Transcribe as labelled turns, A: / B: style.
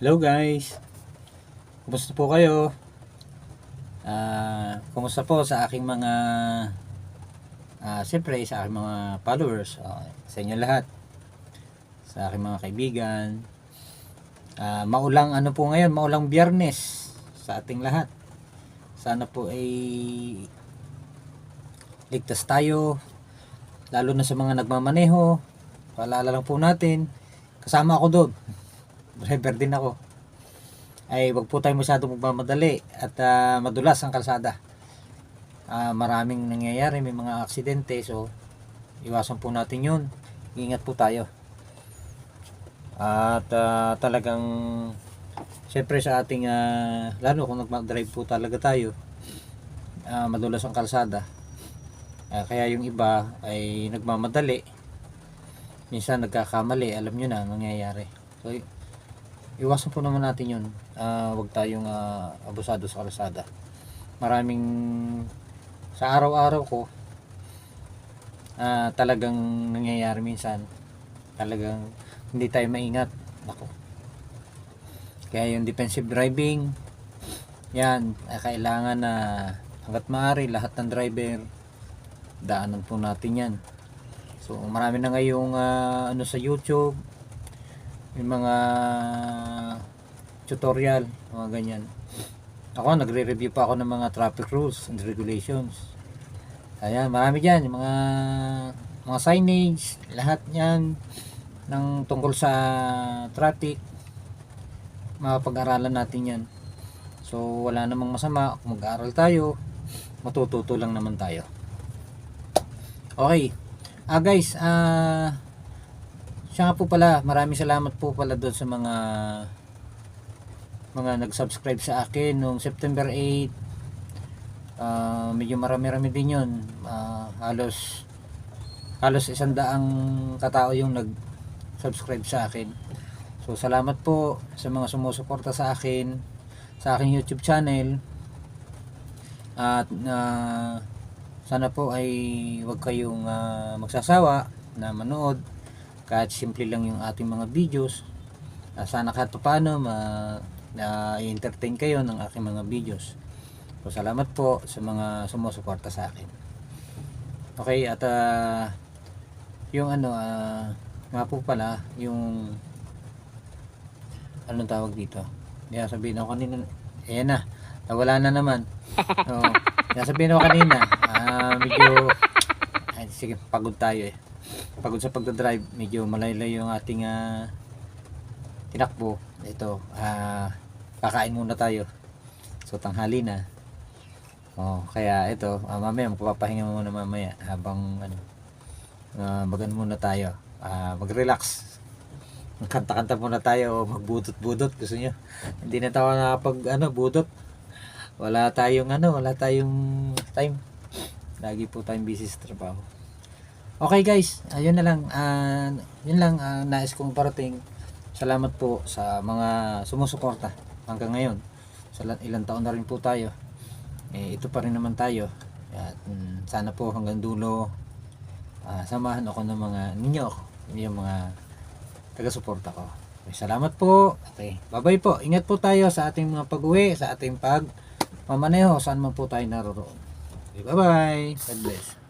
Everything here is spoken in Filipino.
A: Hello guys. Kumusta po kayo? Ah, kumusta po sa aking mga ah, siyempre sa aking mga followers, ah, sa inyo lahat. Sa aking mga kaibigan. Ah, maulang ano po ngayon, maulang biyernes sa ating lahat. Sana po ay ligtas tayo lalo na sa mga nagmamaneho. Paalala lang po natin, kasama ako doon. Driver din ako. Ay wag po tayo masyadong magmamadali at ah, madulas ang kalsada. Ah, maraming nangyayari, may mga aksidente so iwasan po natin 'yun. Ingat po tayo. At ah, talagang syempre sa ating ah, lalo kung nagma-drive po talaga tayo, ah, madulas ang kalsada. Ah, kaya yung iba ay nagmamadali. Minsan nagkakamali, alam nyo na ang nangyayari. So, iwasan po naman natin yun. Ah, huwag tayong ah, abusado sa kalsada. Maraming sa araw-araw ko ah, talagang nangyayari minsan. Talagang hindi tayo maingat. Ako. Kaya yung defensive driving, yan, ay kailangan na hanggat maaari lahat ng driver daanan po natin yan. So marami na ngayong ah, ano sa YouTube, may mga tutorial, mga ganyan. Ako, nagre-review pa ako ng mga traffic rules and regulations. Ayan, marami dyan, mga mga signage, lahat yan ng tungkol sa traffic. Mapag-aralan natin yan. So, wala namang masama kung mag-aaral tayo, matututo lang naman tayo. Okay. Ah guys, ah siya po pala, maraming salamat po pala doon sa mga mga nag-subscribe sa akin noong September 8. Ah, medyo marami-rami din 'yon. Ah, halos halos isang daang katao yung nag-subscribe sa akin. So salamat po sa mga sumusuporta sa akin sa aking YouTube channel. At ah, sana po ay wag kayong ah, magsasawa na manood kahit simple lang yung ating mga videos. Ah, sana kahit paano ma na entertain kayo ng aking mga videos. So salamat po sa mga sumusuporta sa akin. Okay, at ah, yung ano ah, nga po pala yung anong tawag dito? Kaya sabihin ako kanina, ayan na, nawala na naman. So, kaya sabihin ako kanina, ah, medyo, ay, sige, pagod tayo eh. Pagod sa pagdadrive, medyo malaylay yung ating ah, tinakbo. Ito, ah, kakain muna tayo. So, tanghali na. Oh, kaya ito, ah, mamaya magpapahinga muna mamaya habang ano, ah, bagan muna tayo. Ah, mag-relax. Kanta-kanta muna tayo o magbudot-budot gusto niyo. Hindi na tayo nakapag ano, budot. Wala tayong ano, wala tayong time. Lagi po tayong busy sa trabaho. Okay guys, ayun na lang. Ah, yun lang ang nais kong parating. Salamat po sa mga sumusuporta hanggang ngayon. Sa la- ilang taon na rin po tayo. Eh, ito pa rin naman tayo. At mm, sana po hanggang dulo ah, samahan ako ng mga ninyo yung mga taga-suporta ko. Okay, salamat po. Okay, bye-bye po. Ingat po tayo sa ating mga pag-uwi, sa ating pag mamaneho, saan man po tayo naroroon. Okay, bye-bye. God bless.